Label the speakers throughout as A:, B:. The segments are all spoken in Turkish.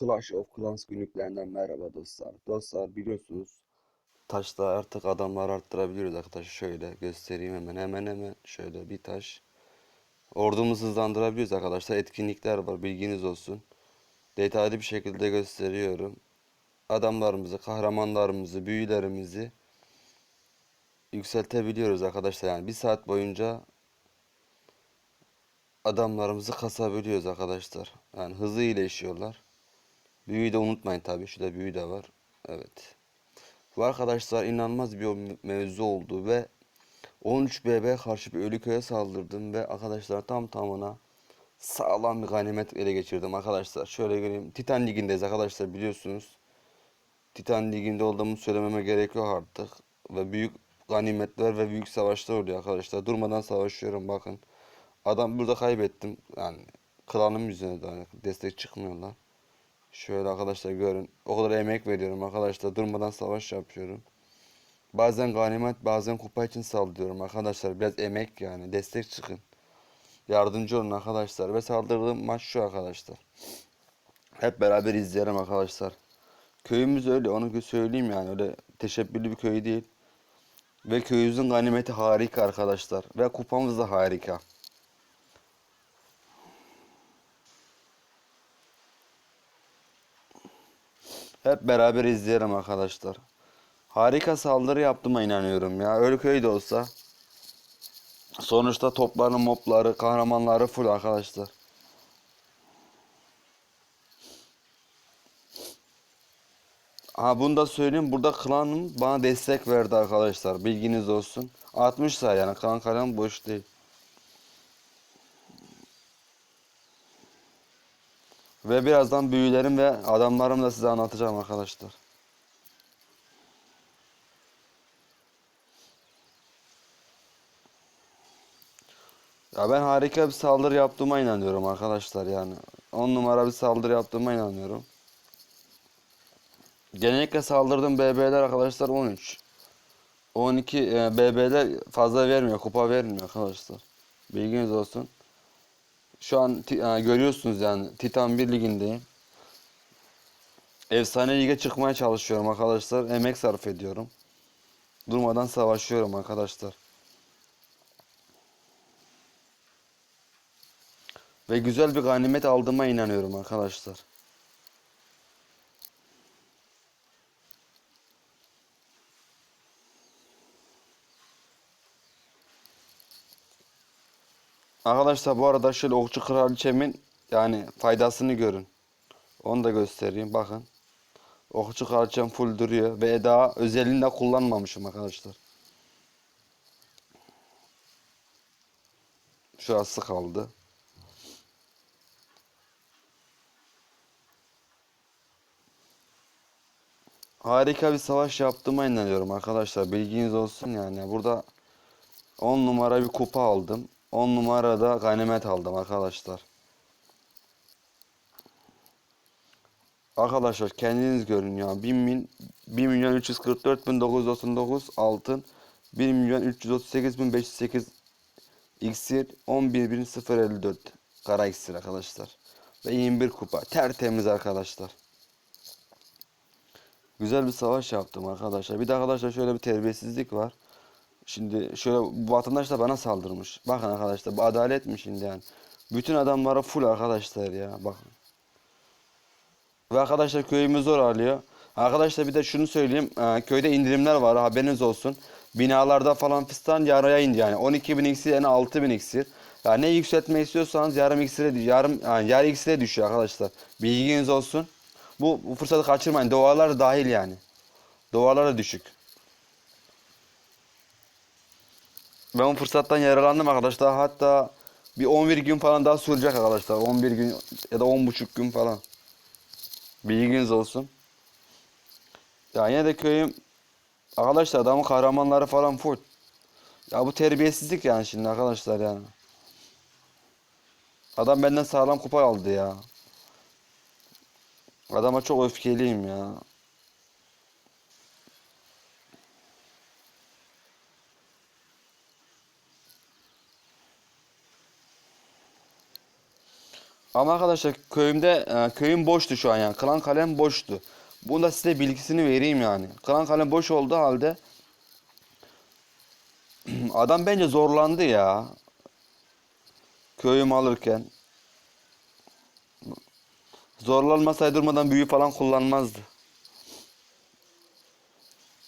A: Clash of Clans günlüklerinden merhaba dostlar. Dostlar biliyorsunuz taşla artık adamlar arttırabiliyoruz arkadaşlar. Şöyle göstereyim hemen hemen hemen şöyle bir taş. Ordumuzu hızlandırabiliyoruz arkadaşlar. Etkinlikler var bilginiz olsun. Detaylı bir şekilde gösteriyorum. Adamlarımızı, kahramanlarımızı, büyülerimizi yükseltebiliyoruz arkadaşlar. Yani bir saat boyunca adamlarımızı kasabiliyoruz arkadaşlar. Yani hızlı iyileşiyorlar. Büyüyü de unutmayın tabii. Şurada büyü de var. Evet. Bu arkadaşlar inanılmaz bir me- mevzu oldu ve 13 BB karşı bir ölü köye saldırdım ve arkadaşlar tam tamına sağlam bir ganimet ele geçirdim arkadaşlar. Şöyle göreyim. Titan Ligi'ndeyiz arkadaşlar biliyorsunuz. Titan Ligi'nde olduğumu söylememe gerek yok artık. Ve büyük ganimetler ve büyük savaşlar oluyor arkadaşlar. Durmadan savaşıyorum bakın. Adam burada kaybettim. Yani klanım yüzüne de hani destek çıkmıyorlar. Şöyle arkadaşlar görün. O kadar emek veriyorum arkadaşlar. Durmadan savaş yapıyorum. Bazen ganimet bazen kupa için saldırıyorum arkadaşlar. Biraz emek yani. Destek çıkın. Yardımcı olun arkadaşlar. Ve saldırdığım maç şu arkadaşlar. Hep beraber izleyelim arkadaşlar. Köyümüz öyle onu söyleyeyim yani. Öyle teşebbüslü bir köy değil. Ve köyümüzün ganimeti harika arkadaşlar. Ve kupamız da harika. Hep beraber izleyelim arkadaşlar. Harika saldırı yaptığıma inanıyorum ya. Ölköy de olsa. Sonuçta topların mobları, kahramanları full arkadaşlar. Ha bunu da söyleyeyim. Burada klanım bana destek verdi arkadaşlar. Bilginiz olsun. 60 say yani klan kalem boş değil. Ve birazdan büyülerim ve adamlarımı da size anlatacağım arkadaşlar. Ya ben harika bir saldırı yaptığıma inanıyorum arkadaşlar yani. 10 numara bir saldırı yaptığıma inanıyorum. Genellikle saldırdığım BB'ler arkadaşlar 13. 12 e, BB'ler fazla vermiyor, kupa vermiyor arkadaşlar. Bilginiz olsun. Şu an e, görüyorsunuz yani Titan 1 ligindeyim. Efsane lige çıkmaya çalışıyorum arkadaşlar. Emek sarf ediyorum. Durmadan savaşıyorum arkadaşlar. Ve güzel bir ganimet aldığıma inanıyorum arkadaşlar. Arkadaşlar bu arada şöyle okçu kraliçemin yani faydasını görün. Onu da göstereyim bakın. Okçu kraliçem full duruyor ve daha özelliğini de kullanmamışım arkadaşlar. Şurası kaldı. Harika bir savaş yaptığıma inanıyorum arkadaşlar. Bilginiz olsun yani. Burada 10 numara bir kupa aldım. 10 numarada ganimet aldım arkadaşlar. Arkadaşlar kendiniz görün ya. 1 min 1 milyon 344 bin 999 altın. 1 milyon 338 bin 508 iksir. 11 bin 054 kara iksir arkadaşlar. Ve 21 kupa. Tertemiz arkadaşlar. Güzel bir savaş yaptım arkadaşlar. Bir de arkadaşlar şöyle bir terbiyesizlik var. Şimdi şöyle bu vatandaş da bana saldırmış. Bakın arkadaşlar bu adalet mi şimdi yani? Bütün adamlara full arkadaşlar ya bakın. Ve arkadaşlar köyümüz zor alıyor. Arkadaşlar bir de şunu söyleyeyim. Ee, köyde indirimler var haberiniz olsun. Binalarda falan fistan yarıya indi yani. 12 bin iksir yani 6 bin iksir. Yani ne yükseltmek istiyorsanız yarım iksire, yarım, yani yarı iksire düşüyor arkadaşlar. Bilginiz olsun. Bu, bu fırsatı kaçırmayın. Duvarlar da dahil yani. Duvarlar da düşük. Ben bu fırsattan yararlandım arkadaşlar. Hatta bir 11 gün falan daha sürecek arkadaşlar. 11 gün ya da 10,5 gün falan. Bilginiz olsun. Ya yine de köyüm arkadaşlar adamın kahramanları falan full. Ya bu terbiyesizlik yani şimdi arkadaşlar yani. Adam benden sağlam kupa aldı ya. Adama çok öfkeliyim ya. Ama arkadaşlar köyümde e, köyüm boştu şu an yani. Klan kalem boştu. Bunu da size bilgisini vereyim yani. Klan kalem boş olduğu halde adam bence zorlandı ya. Köyümü alırken. Zorlanmasaydı durmadan büyü falan kullanmazdı.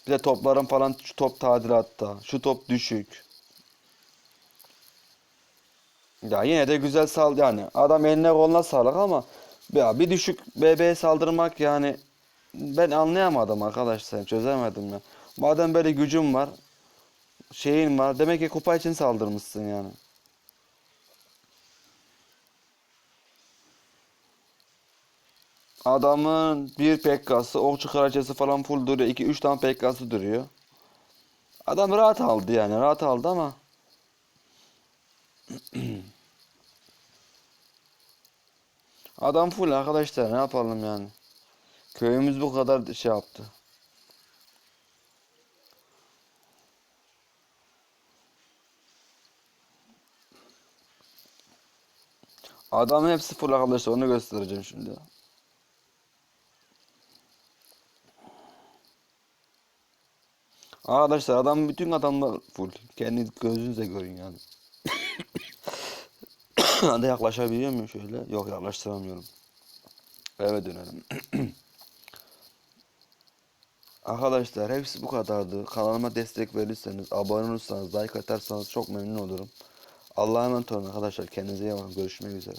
A: Bir de topların falan şu top tadilatta. Şu top düşük. Ya yine de güzel sal yani. Adam eline koluna sağlık ama ya bir düşük bebeğe saldırmak yani ben anlayamadım arkadaşlar. Çözemedim ya. Madem böyle gücüm var, şeyin var. Demek ki kupa için saldırmışsın yani. Adamın bir pekkası, okçu kraliçesi falan full duruyor. 2-3 tane pekkası duruyor. Adam rahat aldı yani. Rahat aldı ama Adam full arkadaşlar ne yapalım yani. Köyümüz bu kadar şey yaptı. Adamın hepsi full arkadaşlar onu göstereceğim şimdi. Arkadaşlar adam bütün adamlar full. Kendi gözünüzle görün yani. Hadi yaklaşabiliyor muyum şöyle? Yok yaklaştıramıyorum. Eve dönelim. Arkadaşlar hepsi bu kadardı. Kanalıma destek verirseniz, abone olursanız, like atarsanız çok memnun olurum. Allah'a emanet olun arkadaşlar. Kendinize iyi bakın. Görüşmek üzere.